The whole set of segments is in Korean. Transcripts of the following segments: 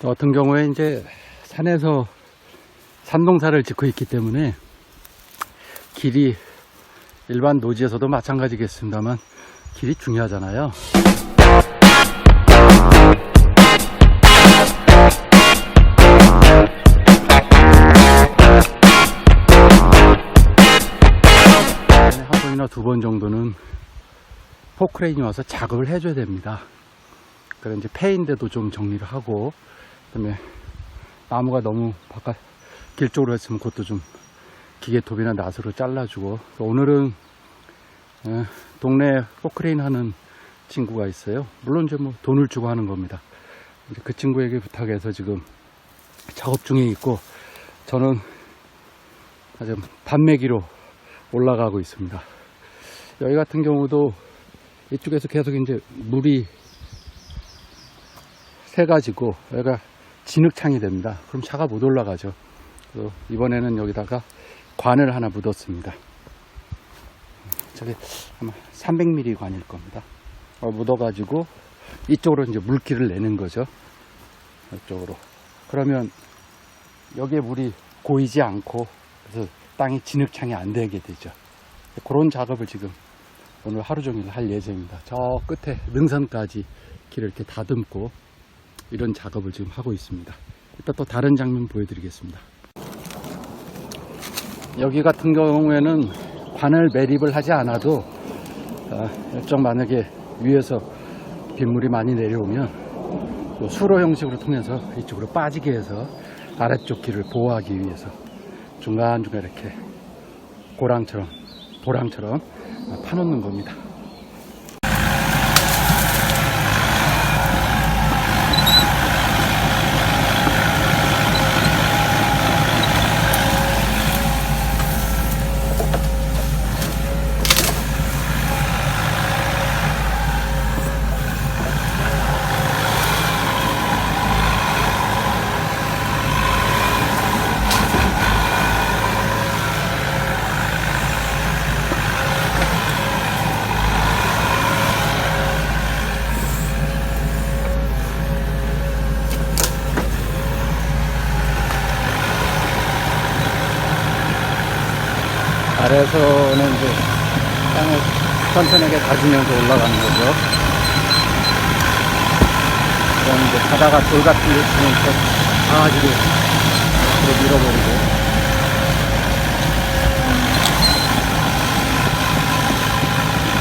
저 같은 경우에 이제 산에서 산농사를 짓고 있기 때문에 길이 일반 노지에서도 마찬가지겠습니다만 길이 중요하잖아요. 한 번이나 두 번 정도는 포크레인이 와서 작업을 해줘야 됩니다. 그래 이제 폐인데도 좀 정리를 하고 그다음에 나무가 너무 바깥 길 쪽으로 했으면 그것도 좀 기계톱이나 낫으로 잘라주고 오늘은 에, 동네 포크레인 하는 친구가 있어요. 물론 이제 뭐 돈을 주고 하는 겁니다. 그 친구에게 부탁해서 지금 작업 중에 있고 저는 아주 반매기로 올라가고 있습니다. 여기 같은 경우도 이쪽에서 계속 이제 물이 새 가지고 여기가 진흙창이 됩니다. 그럼 차가 못 올라가죠. 이번에는 여기다가 관을 하나 묻었습니다. 저게 아마 300mm 관일 겁니다. 어, 묻어가지고 이쪽으로 이제 물기를 내는 거죠. 이쪽으로. 그러면 여기에 물이 고이지 않고 그래서 땅이 진흙창이 안 되게 되죠. 그런 작업을 지금 오늘 하루 종일 할 예정입니다. 저 끝에 능선까지 길을 이렇게 다듬고 이런 작업을 지금 하고 있습니다. 이따 또 다른 장면 보여드리겠습니다. 여기 같은 경우에는 관을 매립을 하지 않아도 아, 일정 만약에 위에서 빗물이 많이 내려오면 또 수로 형식으로 통해서 이쪽으로 빠지게 해서 아래쪽 길을 보호하기 위해서 중간중간 이렇게 고랑처럼 도랑처럼 파놓는 겁니다. 아래에서는 이제 땅을 천천하게 다지면서 올라가는 거죠. 그럼 이제 가다가 돌 같은 게 있으면 또 강아지로 앞으로 밀어버리고.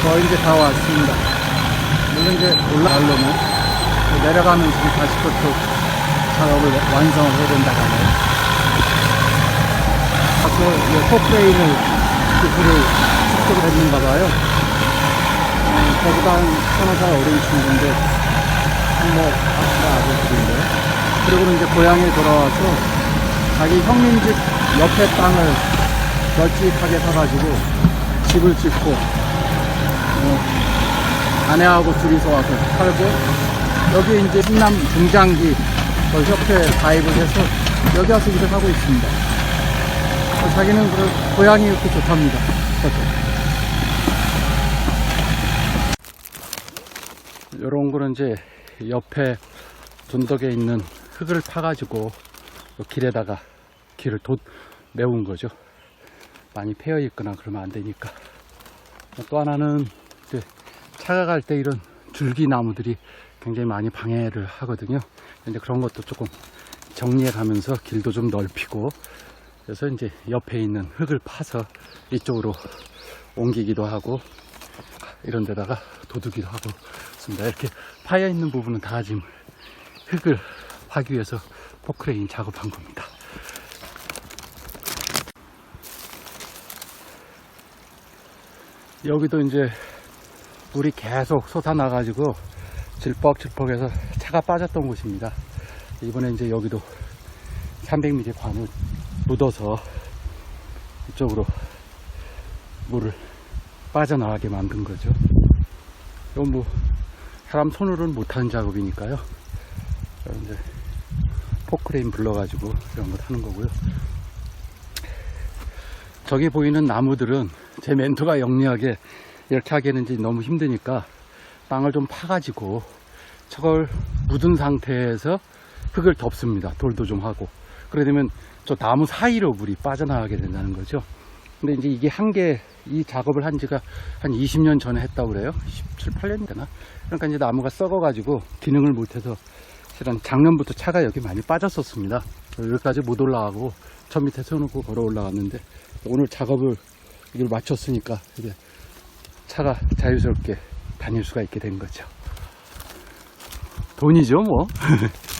거의 이제 다 왔습니다. 물론 이제 올라가려면 내려가면 지금 다시 또 작업을 완성을 해야 된다고 하네요. 아까 포프레인을 기술을 직접 했는가 봐요. 어, 저보다 한 서너 살 어린 친구인데, 뭐, 아빠 아버지인데. 그리고는 이제 고향에 돌아와서 자기 형님 집 옆에 땅을 널찍하게 사가지고 집을 짓고, 어, 아내하고 둘이서 와서 살고, 여기 이제 충남 중장기 그 협회 가입을 해서 여기 와서 일을 하고 있습니다. 어, 자기는 그 고향이 이렇게 좋답니다. 이런 거는 이제 옆에 존덕에 있는 흙을 파가지고 요 길에다가 길을 돛 메운 거죠. 많이 패여 있거나 그러면 안 되니까. 또 하나는 이제 차가 갈 때 이런 줄기 나무들이 굉장히 많이 방해를 하거든요. 이제 그런 것도 조금 정리해 가면서 길도 좀 넓히고 그래서 이제 옆에 있는 흙을 파서 이쪽으로 옮기기도 하고 이런 데다가 도두기도 하고 있습니다. 이렇게 파여 있는 부분은 다 지금 흙을 파기 위해서 포크레인 작업한 겁니다. 여기도 이제 물이 계속 솟아나가지고 질퍽질퍽해서 차가 빠졌던 곳입니다. 이번에 이제 여기도 300mm 관을 묻어서 이쪽으로 물을 빠져나가게 만든 거죠. 이건 뭐 사람 손으로는 못하는 작업이니까요. 이제 포크레인 불러가지고 이런 걸 하는 거고요. 저기 보이는 나무들은 제 멘토가 영리하게 이렇게 이제 너무 힘드니까 땅을 좀 파가지고 저걸 묻은 상태에서 흙을 덮습니다. 돌도 좀 하고. 그러게 되면 저 나무 사이로 물이 빠져나가게 된다는 거죠. 근데 이제 이게 한 개, 이 작업을 한 지가 한 20년 전에 했다고 그래요. 17, 8년 되나? 그러니까 이제 나무가 썩어가지고 기능을 못해서 실은 작년부터 차가 여기 많이 빠졌었습니다. 여기까지 못 올라가고 저 밑에 세워놓고 걸어 올라갔는데 오늘 작업을 이걸 마쳤으니까 이제 차가 자유스럽게 다닐 수가 있게 된 거죠. 돈이죠, 뭐.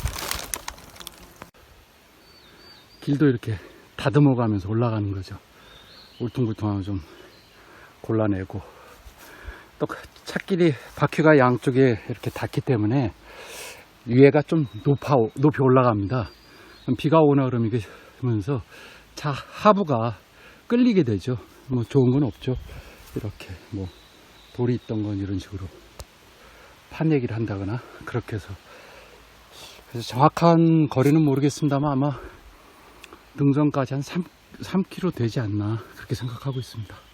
길도 이렇게 다듬어 가면서 올라가는 거죠. 울퉁불퉁하면 좀 골라내고. 또 찻길이 바퀴가 양쪽에 이렇게 닿기 때문에 위에가 좀 높아, 높이 올라갑니다. 비가 오나 그러면 이게 하면서 차 하부가 끌리게 되죠. 뭐 좋은 건 없죠. 이렇게 뭐 돌이 있던 건 이런 식으로 판 얘기를 한다거나 그렇게 해서 그래서 정확한 거리는 모르겠습니다만 아마 능선까지 한 3, 3km 되지 않나 그렇게 생각하고 있습니다.